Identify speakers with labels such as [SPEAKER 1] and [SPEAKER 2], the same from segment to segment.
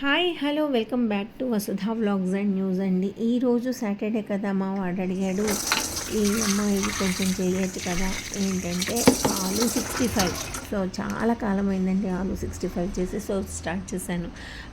[SPEAKER 1] Hi hello welcome back to Vasudha vlogs and news అండి. ఈరోజు Saturday కదా మా వాడు అడిగాడు ఈ అమ్మాయి కొంచెం చేయొచ్చు కదా? ఏంటంటే ఆలు సిక్స్టీ ఫైవ్ సో చాలా కాలం అయిందండి ఆలు సిక్స్టీ ఫైవ్ చేసి సో స్టార్ట్ చేశాను.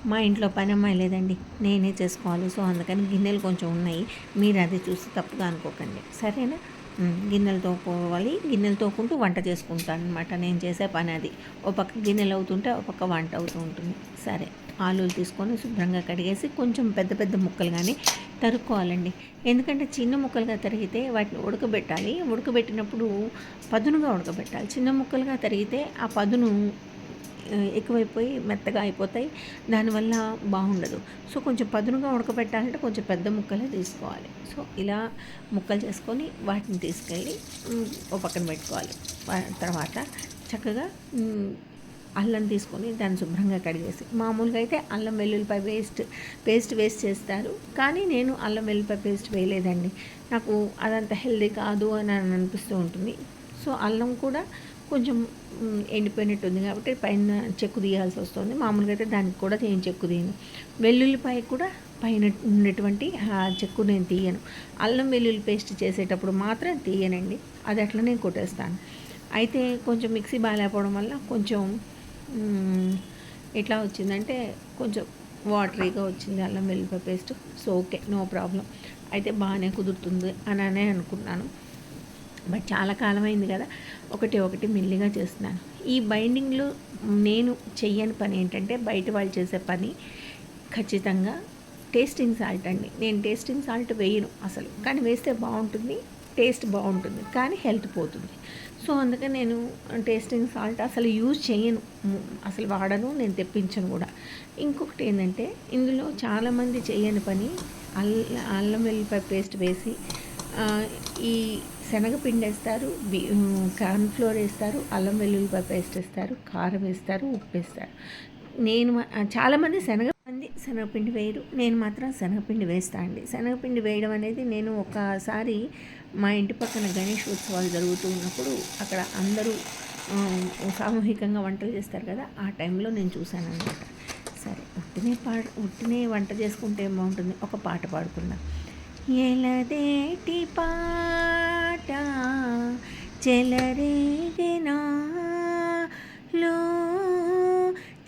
[SPEAKER 1] మా ఇంట్లో పని అమ్మాయి లేదండి నేనే చేసుకోవాలి. సో అందుకని గిన్నెలు కొంచెం ఉన్నాయి మీరు అది చూసి తప్పుగా అనుకోకండి. సరేనా? గిన్నెలు తోకోవాలి గిన్నెలు తోకుంటూ వంట చేసుకుంటాను అనమాట నేను చేసే పని అది. ఓ పక్క గిన్నెలు అవుతుంటే ఒక పక్క వంట అవుతూ ఉంటుంది. సరే ఆలులు తీసుకొని శుభ్రంగా కడిగేసి కొంచెం పెద్ద పెద్ద ముక్కలు కానీ తరుక్కోవాలండి. ఎందుకంటే చిన్న ముక్కలుగా తరిగితే వాటిని ఉడకబెట్టాలి. ఉడకబెట్టినప్పుడు పదునుగా ఉడకబెట్టాలి. చిన్న ముక్కలుగా తరిగితే ఆ పదును ఎక్కువైపోయి మెత్తగా అయిపోతాయి. దానివల్ల బాగుండదు. సో కొంచెం పదునుగా ఉడకబెట్టాలంటే కొంచెం పెద్ద ముక్కలే తీసుకోవాలి. సో ఇలా ముక్కలు చేసుకొని వాటిని తీసుకెళ్ళి ఒక పక్కన పెట్టుకోవాలి. తర్వాత చక్కగా అల్లం తీసుకొని దాన్ని శుభ్రంగా కడిగేసి మామూలుగా అయితే అల్లం వెల్లుల్లిపాయ పేస్ట్ పేస్ట్ వేస్ట్ చేస్తారు. కానీ నేను అల్లం వెల్లుల్లిపాయ పేస్ట్ వేయలేదండి. నాకు అదంత హెల్దీ కాదు అని అనిపిస్తూ ఉంటుంది. సో అల్లం కూడా కొంచెం ఎండిపోయినట్టు ఉంది కాబట్టి పైన చెక్కు తీయాల్సి వస్తుంది. మామూలుగా అయితే దానికి కూడా నేను చెక్కు తీయను. వెల్లుల్లిపాయ కూడా పైన ఉన్నటువంటి చెక్కు నేను తీయను. అల్లం వెల్లుల్లి పేస్ట్ చేసేటప్పుడు మాత్రం తీయనండి. అది అట్లనే కొట్టేస్తాను. అయితే కొంచెం మిక్సీ బాగాలేకపోవడం వల్ల కొంచెం ఎట్లా వచ్చిందంటే కొంచెం వాటరీగా వచ్చింది అల్లం వెల్లుల్లిపాయ paste. So okay no problem. అయితే బాగానే కుదురుతుంది అని అనే అనుకున్నాను. బట్ చాలా కాలం అయింది కదా. ఒకటి ఒకటి మెల్లిగా చేస్తున్నాను. ఈ బైండింగ్లో నేను చెయ్యని పని ఏంటంటే బయట వాళ్ళు చేసే పని ఖచ్చితంగా టేస్టింగ్ సాల్ట్ అండి. నేను టేస్టింగ్ సాల్ట్ వేయను అసలు. కానీ వేస్తే బాగుంటుంది టేస్ట్ బాగుంటుంది కానీ హెల్త్ పోతుంది. సో అందుకే నేను టేస్టింగ్ సాల్ట్ అసలు యూజ్ చేయను అసలు వాడను నేను తెప్పించను కూడా. ఇంకొకటి ఏంటంటే ఇందులో చాలామంది చేయని పని అల్ల అల్లం వెల్లిపాయ పేస్ట్ వేసి ఈ శనగపిండి వేస్తారు కార్న్ ఫ్లోర్ వేస్తారు అల్లం వెల్లుల్లిపాయ పేస్ట్ వేస్తారు కారం వేస్తారు ఉప్పు వేస్తారు. నేను చాలామంది శనగ మంది శనగపిండి వేయరు. నేను మాత్రం శనగపిండి వేస్తా అండి. శనగపిండి వేయడం అనేది నేను ఒకసారి మా ఇంటి పక్కన గణేష్ ఉత్సవాలు జరుగుతూ ఉన్నప్పుడు అక్కడ అందరూ సామూహికంగా వంటలు చేస్తారు కదా ఆ టైంలో నేను చూశాను అనమాట సరే ఉట్టినే పాట ఉట్టినే వంట చేసుకుంటే బాగుంటుంది? ఒక పాట పాడుకుందాం. ఎలదేటి పాట చెలరేగినా? లో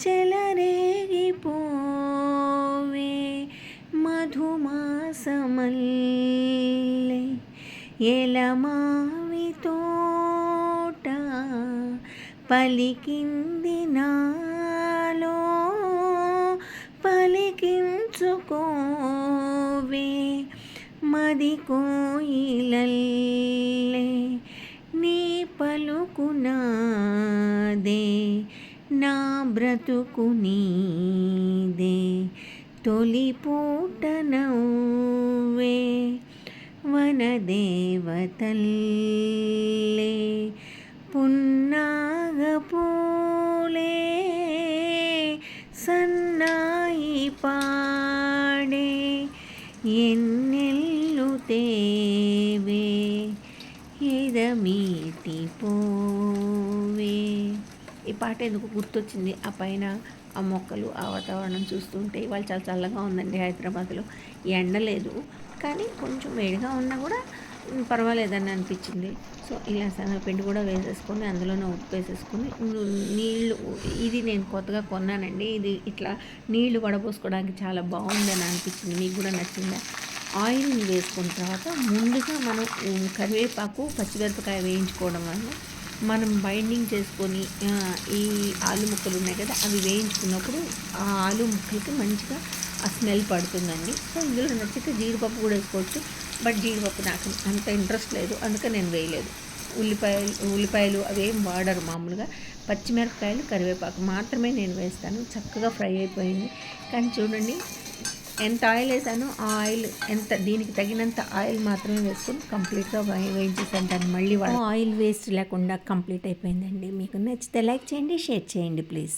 [SPEAKER 1] చెలరేగిపోవే మధుమాసమల్లే ఎలమావి తోట పలికింది మది కోయిలల్లే నీ పలుకునాదే నా బ్రతుకు నీదే తొలి పూట నవ్వే వనదేవతల్లే పున్నాగ పూలే సన్నాయి పాడే ఎన్నెల్లు తేవే ఎదమీటి పోవే. ఈ పాట ఎందుకు గుర్తొచ్చింది? ఆ పైన ఆ మొక్కలు ఆ వాతావరణం చూస్తుంటే వాళ్ళు చాలా చల్లగా ఉందండి హైదరాబాద్లో. ఎండ లేదు కానీ కొంచెం వేడిగా ఉన్నా కూడా పర్వాలేదని అనిపించింది. సో ఇలా శనగపిండి కూడా వేసేసుకొని అందులోనే ఉప్పు వేసేసుకొని నీళ్ళు ఇది నేను కొత్తగా కొన్నానండి. ఇది ఇట్లా నీళ్ళు వడపోసుకోవడానికి చాలా బాగుందని అనిపించింది. మీకు కూడా నచ్చిందా? ఆయిల్ని వేసుకున్న తర్వాత ముందుగా మనం కరివేపాకు పచ్చిమిరపకాయ వేయించుకోవడం వల్ల మనం బైండింగ్ చేసుకొని ఈ ఆలు ముక్కలు ఉన్నాయి కదా అవి వేయించుకున్నప్పుడు ఆ ఆలు ముక్కలకి మంచిగా ఆ స్మెల్ పడుతుందండి. సో ఇందులో నచ్చితే జీడిపప్పు కూడా వేసుకోవచ్చు. బట్ జీడిపప్పు నాకు అంత ఇంట్రెస్ట్ లేదు. అందుకే నేను వేయలేదు. ఉల్లిపాయలు ఉల్లిపాయలు అవేం వాడరు మామూలుగా. పచ్చిమిరపకాయలు కరివేపాకు మాత్రమే నేను వేస్తాను. చక్కగా ఫ్రై అయిపోయింది. కానీ చూడండి ఎంత ఆయిల్ వేసానో ఆ ఆయిల్ ఎంత దీనికి తగినంత ఆయిల్ మాత్రమే వేసుకొని కంప్లీట్గా వేయించేసాను దాన్ని మళ్ళీ ఆయిల్ వేస్ట్ లేకుండా కంప్లీట్ అయిపోయిందండి. మీకు నచ్చితే లైక్ చేయండి షేర్ చేయండి ప్లీజ్.